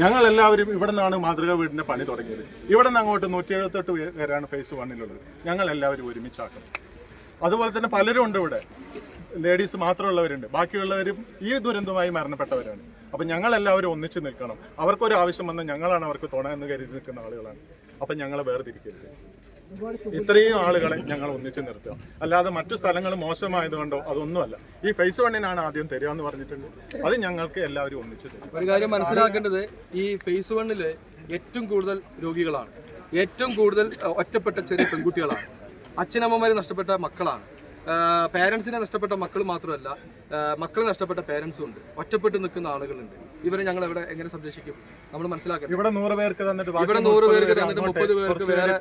ഞങ്ങൾ എല്ലാവരും ഇവിടെ നിന്നാണ് മാതൃകാ വീടിന്റെ പണി തുടങ്ങിയത്. ഇവിടെ നിന്ന് അങ്ങോട്ട് നൂറ്റി എഴുപത്തെട്ട് പേരാണ് ഫേസ് വണ്ണിലുള്ളത് ഞങ്ങൾ എല്ലാവരും ഒരുമിച്ചാക്കും. അതുപോലെ തന്നെ പലരും ഉണ്ട് ഇവിടെ. ലേഡീസ് മാത്രമുള്ളവരുണ്ട്. ബാക്കിയുള്ളവരും ഈ ദുരന്തമായി മരണപ്പെട്ടവരാണ്. അപ്പം ഞങ്ങൾ എല്ലാവരും ഒന്നിച്ച് നിൽക്കണം. അവർക്കൊരു ആവശ്യം വന്നാൽ ഞങ്ങളാണ് അവർക്ക് തുണ എന്ന് കരുതി നിൽക്കുന്ന ആളുകളാണ്. അപ്പം ഞങ്ങളെ വേർതിരിക്കരുത്. ഇത്രയും ആളുകളെ ഞങ്ങൾ ഒന്നിച്ചു നിർത്തുക. അല്ലാതെ മറ്റു സ്ഥലങ്ങൾ മോശമായതുകൊണ്ടോ അതൊന്നുമല്ല ഈ ഫേസ് വണ്ണിനാണ് ആദ്യം തരിക എന്ന് പറഞ്ഞിട്ടുണ്ട്. അത് ഞങ്ങൾക്ക് എല്ലാവരും ഒന്നിച്ചു തരും. ഒരു കാര്യം മനസ്സിലാക്കേണ്ടത് ഈ ഫേസ് വണ്ണിൽ ഏറ്റവും കൂടുതൽ രോഗികളാണ്. ഏറ്റവും കൂടുതൽ ഒറ്റപ്പെട്ട ചെറിയ പെൺകുട്ടികളാണ്. അച്ഛനമ്മമാരെ നഷ്ടപ്പെട്ട മക്കളാണ്. പേരൻസിനെ നഷ്ടപ്പെട്ട മക്കൾ മാത്രമല്ല മക്കളെ നഷ്ടപ്പെട്ട പേരൻസും ഉണ്ട്. ഒറ്റപ്പെട്ട് നിൽക്കുന്ന ആളുകളുണ്ട്. ഇവരെ ഞങ്ങൾ എവിടെ എങ്ങനെ സംരക്ഷിക്കും? നമ്മൾ മനസ്സിലാക്കണം ഇവിടെ നൂറ് പേർക്ക് തന്നിട്ട് ഇവിടെ നൂറ് പേർക്ക് തന്നിട്ട് മുപ്പത് പേർക്ക് വേറെ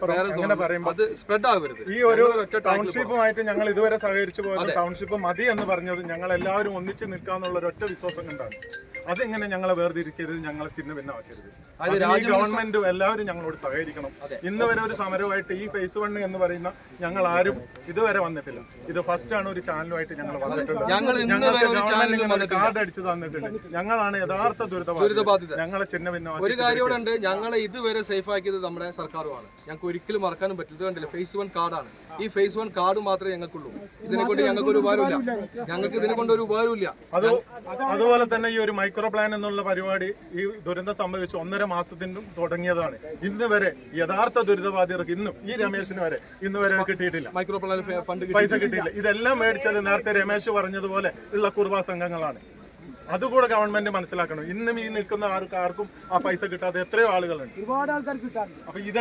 അത് സ്പ്രെഡ് ആവരുത്. ഈ ഒരു. ടൗൺഷിപ്പുമായിട്ട് ഞങ്ങൾ ഇതുവരെ സഹകരിച്ചു പോയത് ടൗൺഷിപ്പ് മതി എന്ന് പറഞ്ഞത് ഞങ്ങൾ എല്ലാവരും ഒന്നിച്ച് നിൽക്കാന്നുള്ള ഒരൊറ്റ വിശ്വാസം കൊണ്ടാണ്. അതിങ്ങനെ ഞങ്ങളെ വേർതിരിക്കരുത് ഞങ്ങളെ ചിഹ്ന ഭിന്നമാക്കരുത് ഈ ഗവൺമെന്റും എല്ലാവരും ഞങ്ങളോട് സഹകരിക്കണം. ഇന്ന് വരെ ഒരു സമരമായിട്ട് ഈ ഫേസ് വൺ എന്ന് പറയുന്ന ഞങ്ങൾ ആരും ഇതുവരെ വന്നിട്ടില്ല. ഇത് ഫസ്റ്റ് ആണ് ഒരു ചാനലുമായിട്ട് ഞങ്ങൾ വന്നിട്ടുള്ളത്. കാർഡ് അടിച്ചു തന്നിട്ടുണ്ട് ഞങ്ങളാണ് യഥാർത്ഥ ദുരിതബാധിതർ. ഞങ്ങളെ ചിഹ്ന ഭിന്നമാക്കി ഒരു കാര്യം ഉണ്ട്. ഞങ്ങളെ ഇതുവരെ സേഫ് ആക്കിയത് നമ്മുടെ സർക്കാരുമാണ്. ഞങ്ങൾക്ക് ഒരിക്കലും മറക്കാനും പറ്റില്ല. ഇത് കണ്ടില്ല? ഫേസ് വൺ കാർഡാണ് ഈ ഫേസ് വൺ കാർഡ് മാത്രമേ ഞങ്ങൾക്കുള്ളൂ. ഇതിനെ കൊണ്ട് ഞങ്ങൾക്ക് ഒരു ഉപകാരമില്ല ഞങ്ങൾക്ക് ഇതിനെ കൊണ്ട് ഒരു ഉപകാരമില്ല അത് അതുപോലെ തന്നെ ഈ ഒരു മൈക്രോ പ്ലാൻ എന്നുള്ള പരിപാടി ഈ ദുരന്തം സംഭവിച്ച് ഒന്നര മാസത്തിന് തുടങ്ങിയതാണ്. ഇന്ന് വരെ യഥാർത്ഥ ദുരിതബാധിതർക്ക് ഇന്നും ഈ രമേശിന് വരെ ഇന്ന് വരെ കിട്ടിയിട്ടില്ല. മൈക്രോ പ്ലാൻ ഫണ്ട് പൈസ കിട്ടിയില്ല. ഇതെല്ലാം മേടിച്ചത് നേരത്തെ രമേശ് പറഞ്ഞതുപോലെ ഉള്ള കുർബാ സംഘങ്ങളാണ്. അതുകൂടെ ഗവൺമെന്റ് മനസ്സിലാക്കണം. ഇന്നും ഈ നിൽക്കുന്ന ആർക്കും ആർക്കും ആ പൈസ കിട്ടാതെ എത്രയോ ആളുകളുണ്ട്. ഒരുപാട് ആൾക്കാർ കിട്ടാറുണ്ട്. അപ്പൊ ഇത്